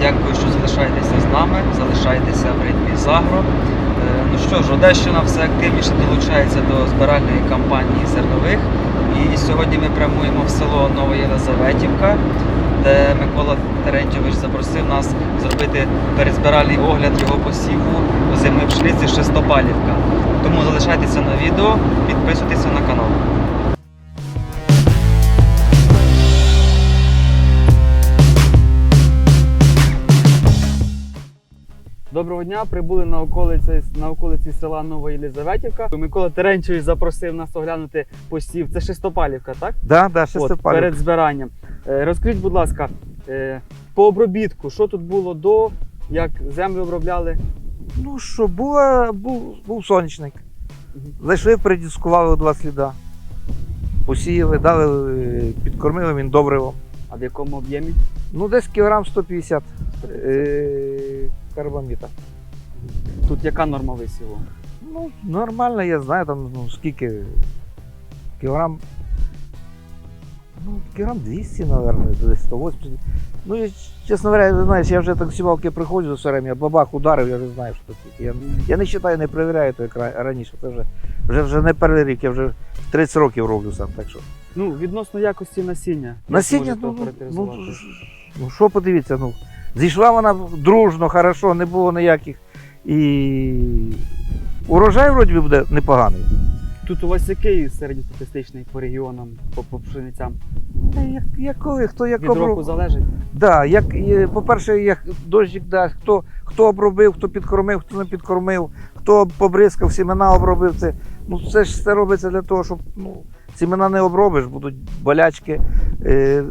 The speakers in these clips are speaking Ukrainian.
Дякую, що залишаєтеся з нами, залишаєтеся в ритмі Загро. Е, Ну що ж, Одещина все активніше долучається до збиральної кампанії зернових. І сьогодні ми прямуємо в село Новоєлизаветівка, де Микола Терентьович запросив нас зробити передзбиральний огляд його посіву озимої пшениці Шестопалівка. Тому залишайтеся на відео, підписуйтеся на канал. Доброго дня. Прибули на околиці, на околиці села Новоєлизаветівка. Микола Теренчевич запросив нас оглянути посів. Це Шестопалівка, так? Да, да, От, перед збиранням. Е, Розкажіть, будь ласка, е, по обробітку, що тут було до, як землю обробляли? Ну що, була, був, був сонячник. Зайшли, передіскували два сліда. Посіяли, дали, е, підкормили він добриво. А в якому об'ємі? Ну, десь кілограм 150 е, карбаміта. Тут яка норма висіву? Ну, нормально, я знаю, там ну, скільки. Кілограм. Ну, кілограм 200, мабуть, десь 180. Ну, і, чесно говоря, знаєш, я вже так сівалки приходжу все время, бабах ударив, я вже знаю, що таке. Я, я не вважаю, не перевіряю то, як раніше. Це вже, вже, вже не перший рік, я вже 30 років роблю сам. Так що. Ну, відносно якості насіння. Насіння, ну, ну, ну, ну що подивіться, ну, зійшла вона дружно, хорошо, не було ніяких. І урожай вроді буде непоганий. Тут у вас який середньостатистичний по регіонам, по, по пшеницям? Та як, як коли, хто як Від року обробив. залежить? Да, як, е, по-перше, як дощик дасть, хто, хто обробив, хто підкормив, хто не підкормив, хто побризкав, сімена обробив це. Ну, це ж все робиться для того, щоб ну, сімена не обробиш, будуть болячки. Е,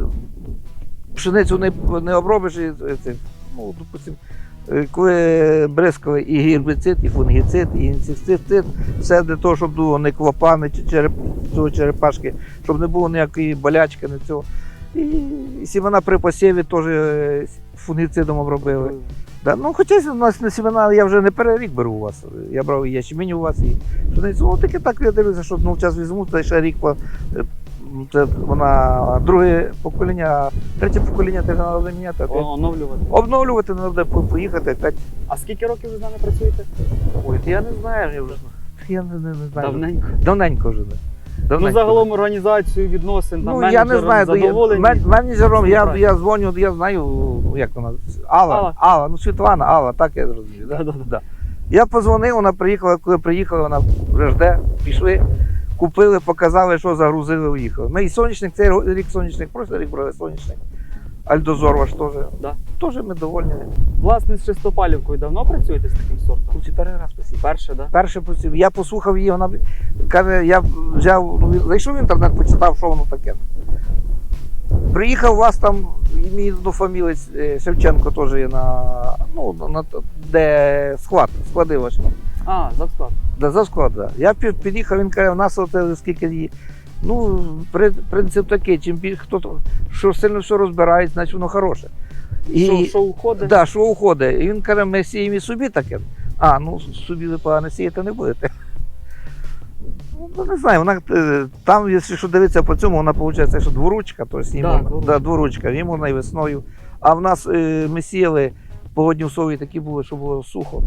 пшеницю не, не обробиш, і, це, ну, допустим, е, коли бризкали і гербіцид, і фунгіцид, і інсектицид, все для того, щоб було не клопа, не череп, цього черепашки, щоб не було ніякої болячки, не цього. І, і сімена при посіві теж е, фунгіцидом обробили. Да, ну, хоча у нас на сімена я вже не перший рік беру у вас. Я брав і ячмінь у вас, і пшеницю. Ну, таке так я дивлюся, що ну, час візьму, та ще рік по. е, Це вона друге покоління, третє покоління теж треба міняти. О, Оновлювати. Обновлювати треба поїхати опять. А скільки років ви з нами працюєте? Ой, я не знаю, я вже я не, не, не знаю. Давненько. Давненько вже. не. Ну, загалом організацію відносин там Ну, я не знаю, задоволені. мен- менеджером я, я дзвоню, я знаю, ну, як вона, Алла, Алла. Алла, ну Світлана, Алла, так я зрозумів. Да-да-да. Да. Я позвонив, вона приїхала, коли приїхала, вона вже жде, пішли, купили, показали, що загрузили, уїхали. Ми і сонячник, цей рік сонячник, просто рік брали сонячник. Альдозор ваш теж. Да. Теж ми довольні. Власне, з Шестопалівкою давно працюєте з таким сортом? Хлопці, перший раз посів. Перше, да? Перший посів. Я послухав її, вона каже, я взяв, ну, зайшов в інтернет, почитав, що воно таке. Приїхав у вас там, мій однофамілець е, Шевченко теж є на, ну, на, де склад, склади ваші. А, завсклад. Да, за склад. Я під'їхав, він каже, у нас от скільки є. Ну, принцип такий, чим більше хто що сильно все розбирається, значить воно хороше. Що, що уходить? Да, що уходить. І він каже, ми сіємо і собі таке. А, ну собі ви погано сіяти не будете. Ну, не знаю, вона е, там, якщо що дивитися по цьому, вона виходить, що дворучка, тобто Да, дворучка. да, дворучка, їм можна і весною. А в нас е, ми сіяли, погодні условия такі були, що було сухо.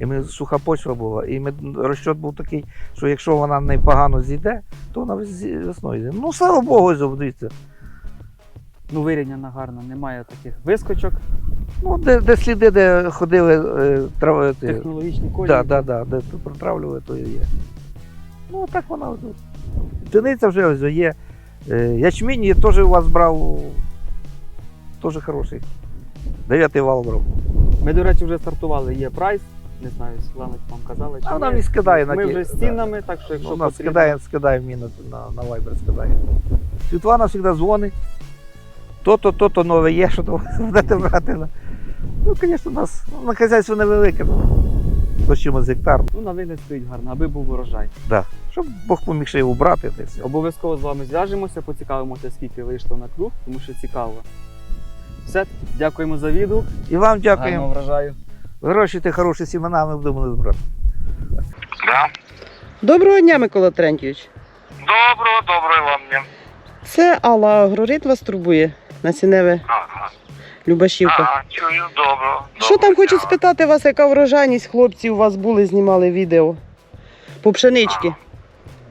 І ми, суха почва була. І ми, розчот був такий, що якщо вона непогано зійде, то вона весною зійде. Ну, слава Богу, ось, дивіться. Ну, вирівняна гарно, немає таких вискочок, Ну, де, де сліди, де ходили е, трави, технологічні колії. Да, да, да, де протравлювали, то і є. Ну, так вона ось. Пшениця вже ось є. Е, Ячмінь я теж у вас брав. Теж хороший. Дев'ятий вал брав. Ми, до речі, вже стартували. Є прайс. Не знаю, Світлана вам казала. Чи А вона ні. мені скидає на Ми вже з да. так що якщо Вона потрібно. скидає, скидає мені на, на, на скидає. Світлана завжди дзвонить. То-то, то-то нове є, що то будете брати. Ну, звісно, у нас ну, на хазяйство невелике. Ну, Хочемо з гектар. Ну, на вигляд стоїть гарно, аби був урожай. Да. Щоб Бог поміг ще його брати. Обов'язково з вами зв'яжемося, поцікавимося, скільки вийшло на круг, тому що цікаво. Все, дякуємо за відгук. І вам дякуємо. Врожаю. Вирощуйте хороші сімена, ми будемо збирати. Да. Доброго дня, Микола Трентьович. Доброго, доброго вам дня. Це Алла Агрорит вас турбує насінневе Ага. Любашівка. Ага, чую, добре. Що там хочу дякую. спитати вас, яка врожайність хлопці у вас були, знімали відео? По пшенички.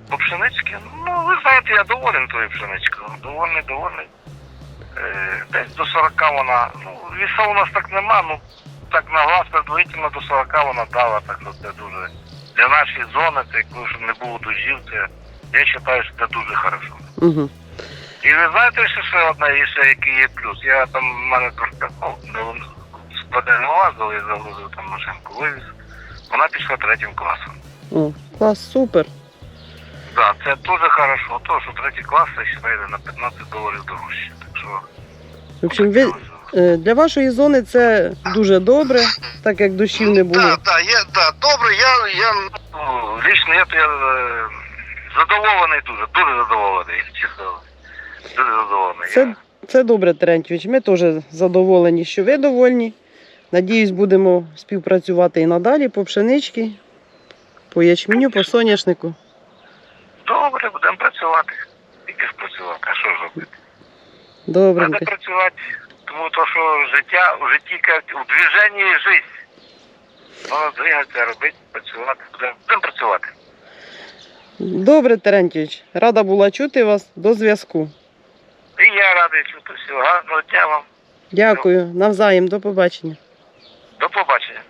По пшенички? Ну, ви знаєте, я доволен тою пшеничкою. Довольний, довольний. Е, десь до 40 вона. Ну, віса у нас так нема, ну так на глаз предварительно до 40 вона дала, так що це дуже. Для нашої зони, це ж не було дождів, це я вважаю, що це дуже хорошо. Угу. І ви знаєте, що ще одна є ще який є плюс. Я там в мене трошки не спаде я загрузив там машинку, вивіз. Вона пішла третім класом. О, клас, супер. Так, це дуже хорошо, то що третій клас ще йде на 15 доларів дорожче. Так В общем, ви, е, для вашої зони це дуже добре, так як дощів не було. Так, так, я да, добре, я, я ну, лично я, я е, задоволений дуже, дуже задоволений, чесно. Дуже задоволений. Це, це добре, Терентьович. Ми теж задоволені, що ви довольні. Надіюсь, будемо співпрацювати і надалі по пшеничці, по ячменю, по соняшнику. Добре, будемо працювати. Тільки ж працювати, а що ж робити? Добренько. Треба працювати, тому то, що життя, в житті кажуть, у движенні життя. Треба двигатися, робити, працювати. Будемо, працювати. Добре, Терентьович. Рада була чути вас. До зв'язку. І я радий чути всього. Гарного дня вам. Дякую. Навзаєм. До побачення. До побачення.